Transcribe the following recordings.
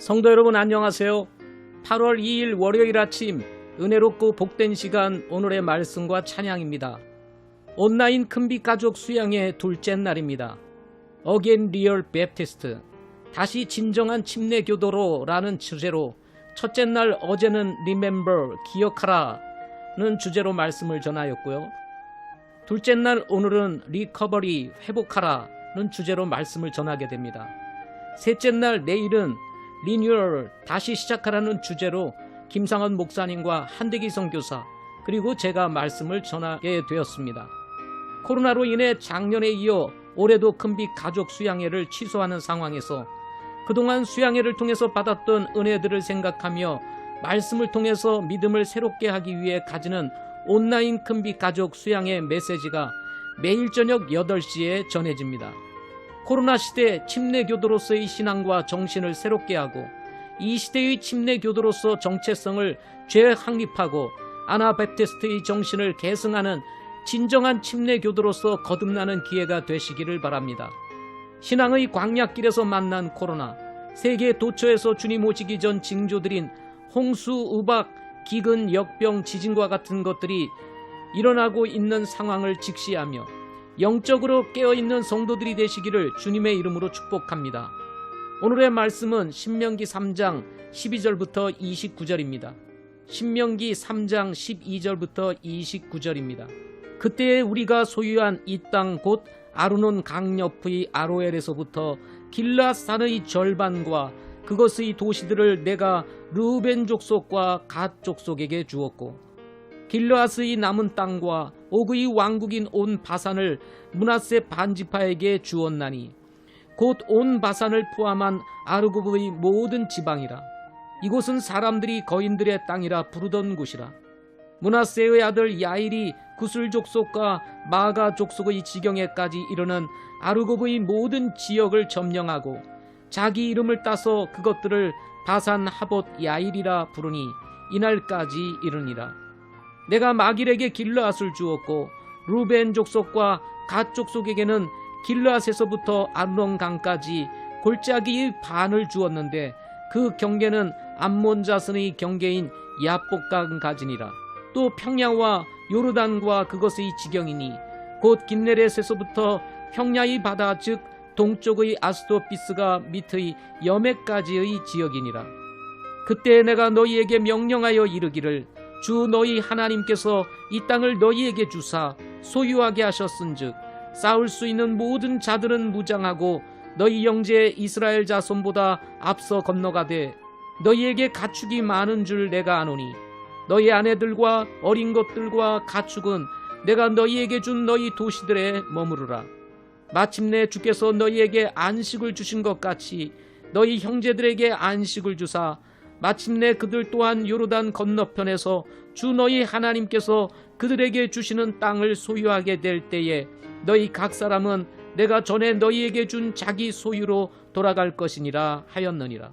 성도 여러분 안녕하세요. 8월 2일 월요일 아침 은혜롭고 복된 시간 오늘의 말씀과 찬양입니다. 온라인 큰빛 가족 수양의 둘째 날입니다. 어겐 리얼 베프티스트 다시 진정한 침례 교도로라는 주제로 첫째 날 어제는 Remember 기억하라는 주제로 말씀을 전하였고요. 둘째 날 오늘은 리커버리 회복하라는 주제로 말씀을 전하게 됩니다. 셋째 날 내일은 리뉴얼 다시 시작하라는 주제로 김상원 목사님과 한대기 선교사 그리고 제가 말씀을 전하게 되었습니다. 코로나로 인해 작년에 이어 올해도 큰빛 가족 수양회를 취소하는 상황에서 그동안 수양회를 통해서 받았던 은혜들을 생각하며 말씀을 통해서 믿음을 새롭게 하기 위해 가지는 온라인 큰빛 가족 수양회 메시지가 매일 저녁 8시에 전해집니다. 코로나 시대 침례 교도로서의 신앙과 정신을 새롭게 하고 이 시대의 침례 교도로서 정체성을 재확립하고 아나베테스트의 정신을 계승하는 진정한 침례 교도로서 거듭나는 기회가 되시기를 바랍니다. 신앙의 광약길에서 만난 코로나, 세계 도처에서 주님 오시기 전 징조들인 홍수, 우박, 기근, 역병, 지진과 같은 것들이 일어나고 있는 상황을 직시하며 영적으로 깨어있는 성도들이 되시기를 주님의 이름으로 축복합니다. 오늘의 말씀은 신명기 3장 12절부터 29절입니다. 신명기 3장 12절부터 29절입니다. 그때에 우리가 소유한 이 땅 곧 아르논 강 옆의 아로엘에서부터 길라산의 절반과 그것의 도시들을 내가 르우벤 족속과 갓 족속에게 주었고 길라스의 남은 땅과 옥의 왕국인 온 바산을 문하세 반지파에게 주었나니 곧 온 바산을 포함한 아르고브의 모든 지방이라. 이곳은 사람들이 거인들의 땅이라 부르던 곳이라. 문하세의 아들 야일이 구슬 족속과 마가 족속의 지경에까지 이르는 아르고브의 모든 지역을 점령하고 자기 이름을 따서 그것들을 바산 하봇 야일이라 부르니 이날까지 이르니라 내가 마길에게 길르앗을 주었고 루벤 족속과 갓 족속에게는 길르앗에서부터 아르논 강까지 골짜기의 반을 주었는데 그 경계는 암몬 자손의 경계인 야복강 가지니라. 또 평야와 요르단과 그것의 지경이니 곧 긴네렛에서부터 평야의 바다 즉 동쪽의 아스토피스가 밑의 여맥까지의 지역이니라. 그때 내가 너희에게 명령하여 이르기를 주 너희 하나님께서 이 땅을 너희에게 주사 소유하게 하셨은즉 싸울 수 있는 모든 자들은 무장하고 너희 형제 이스라엘 자손보다 앞서 건너가되 너희에게 가축이 많은 줄 내가 아노니 너희 아내들과 어린 것들과 가축은 내가 너희에게 준 너희 도시들에 머무르라. 마침내 주께서 너희에게 안식을 주신 것 같이 너희 형제들에게 안식을 주사 마침내 그들 또한 요르단 건너편에서 주 너희 하나님께서 그들에게 주시는 땅을 소유하게 될 때에 너희 각 사람은 내가 전에 너희에게 준 자기 소유로 돌아갈 것이니라 하였느니라.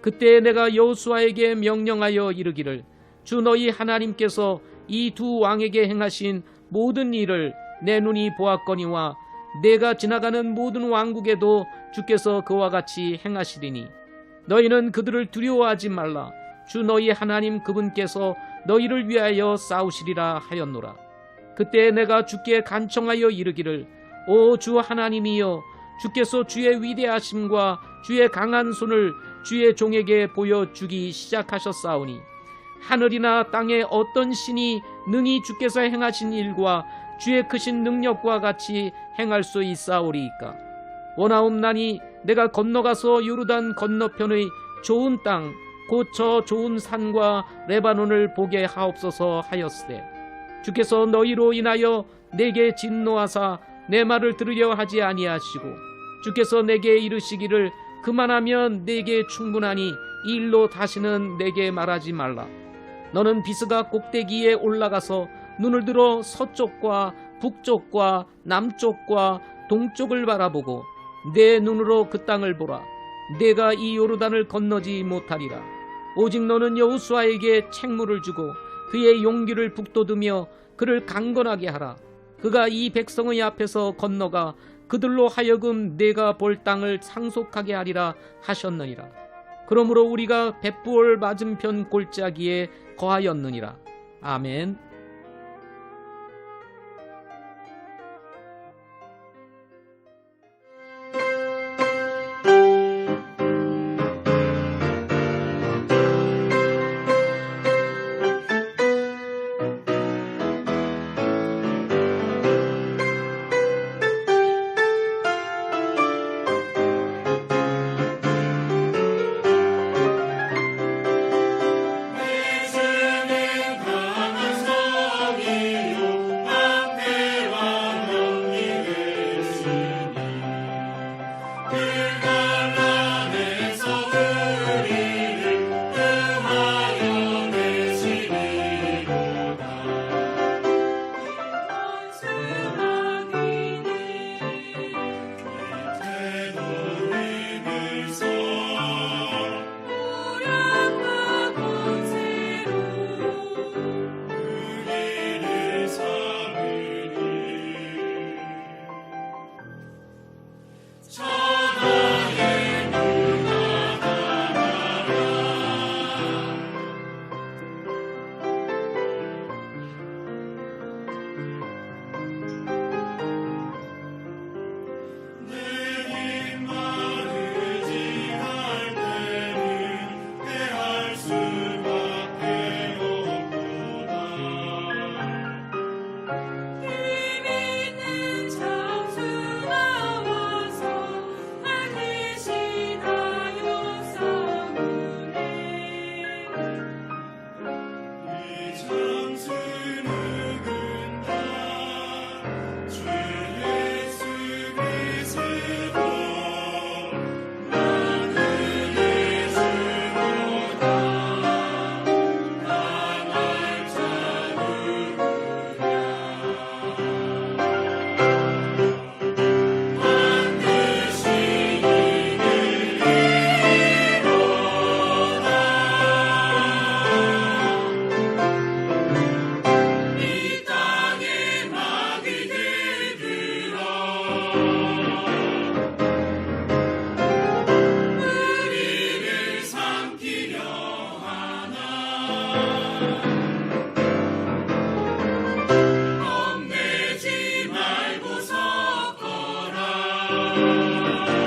그때 내가 여호수아에게 명령하여 이르기를 주 너희 하나님께서 이 두 왕에게 행하신 모든 일을 내 눈이 보았거니와 내가 지나가는 모든 왕국에도 주께서 그와 같이 행하시리니 너희는 그들을 두려워하지 말라. 주 너희 하나님 그분께서 너희를 위하여 싸우시리라 하였노라. 그때 내가 주께 간청하여 이르기를 오 주 하나님이여 주께서 주의 위대하심과 주의 강한 손을 주의 종에게 보여주기 시작하셨사오니 하늘이나 땅에 어떤 신이 능히 주께서 행하신 일과 주의 크신 능력과 같이 행할 수 있사오리이까 원하옵나니 내가 건너가서 요르단 건너편의 좋은 땅곧저 좋은 산과 레바논을 보게 하옵소서 하였으되 주께서 너희로 인하여 내게 진노하사 내 말을 들으려 하지 아니하시고 주께서 내게 이르시기를 그만하면 내게 충분하니 이 일로 다시는 내게 말하지 말라. 너는 비스가 꼭대기에 올라가서 눈을 들어 서쪽과 북쪽과 남쪽과 동쪽을 바라보고 내 눈으로 그 땅을 보라. 내가 이 요르단을 건너지 못하리라. 오직 너는 여호수아에게 책무를 주고 그의 용기를 북돋으며 그를 강건하게 하라. 그가 이 백성의 앞에서 건너가 그들로 하여금 내가 볼 땅을 상속하게 하리라 하셨느니라. 그러므로 우리가 백부월 맞은편 골짜기에 거하였느니라. 아멘. Thank you.